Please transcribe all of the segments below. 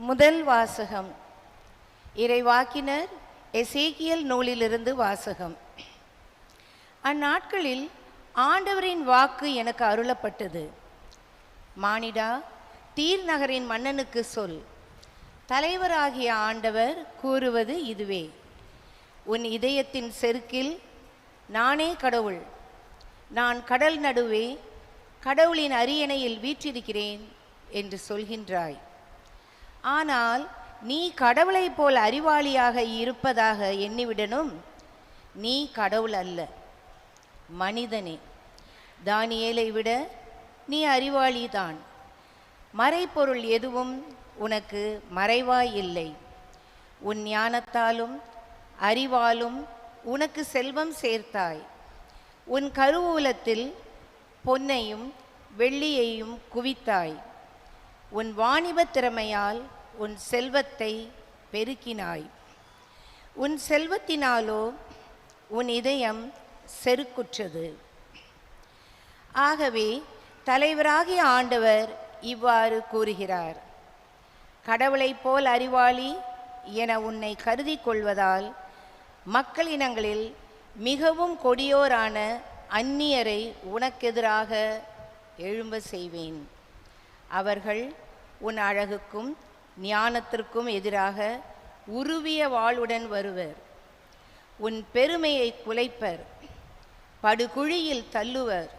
முதல் வாசகம். இறைவாக்கினர் எசேக்கியல் நூலிலிருந்து வாசகம். அந்நாட்களில் ஆண்டவரின் வாக்கு எனக்கு அருளப்பட்டது. மானிடா தீர் நகரின் மன்னனுக்கு சொல். தலைவராகிய ஆண்டவர் கூறுவது இதுவே. உன் இதயத்தின் செருக்கில் நானே கடவுள். நான் கடல் நடுவே கடவுளின் அரியணையில் வீற்றிருக்கிறேன் என்று சொல்கின்றாய். ஆனால் நீ கடவுளைப் போல் அறிவாளியாக இருப்பதாக எண்ணிவிடனும் நீ கடவுள் அல்ல மனிதனே. தானியலை விட நீ அறிவாளிதான். மறைப்பொருள் எதுவும் உனக்கு மறைவாய் இல்லை. உன் ஞானத்தாலும் அறிவாலும் உனக்கு செல்வம் சேர்த்தாய். உன் கருவூலத்தில் பொன்னையும் வெள்ளியையும் குவித்தாய். உன் வாணிபத் திறமையால் உன் செல்வத்தை பெருக்கினாய். உன் செல்வத்தினாலோ உன் இதயம் செருக்குற்றது. ஆகவே தலைவராகிய ஆண்டவர் இவ்வாறு கூறுகிறார். கடவுளைப் போல் அறிவாளி என உன்னை கருதி கொள்வதால் மக்களினங்களில் மிகவும் கொடியோரான அந்நியரை உனக்கெதிராக எழும்ப செய்வேன். அவர்கள் உன் அழகுக்கும் ஞானத்திற்கும் எதிராக உருவிய வாளுடன் வருவர். உன் பெருமையை குலைப்பர் படுகுழியில் தள்ளுவர்.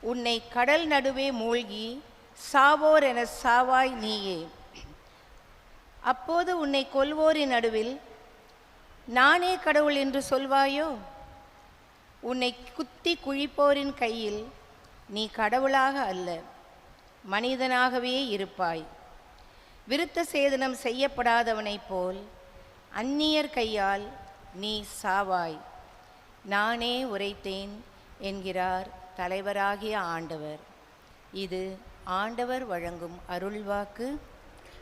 உன்னை கடல் நடுவே மூழ்கி சாவோர் என சாவாய் நீயே. அப்போது உன்னை கொல்வோரின் நடுவில் நானே கடவுள் என்று சொல்வாயோ? உன்னை குத்தி குழிப்போரின் கையில் நீ கடவுளாக அல்ல. மனிதனாகவே இருப்பாய். விருத்த சேதனம் செய்யப்படாதவனைப் போல் அந்நியர் கையால் நீ சாவாய். நானே உரைத்தேன் என்கிறார் தலைவராகிய ஆண்டவர். இது ஆண்டவர் வழங்கும் அருள்வாக்கு.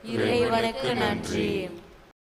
இறைவனுக்கு நன்றி.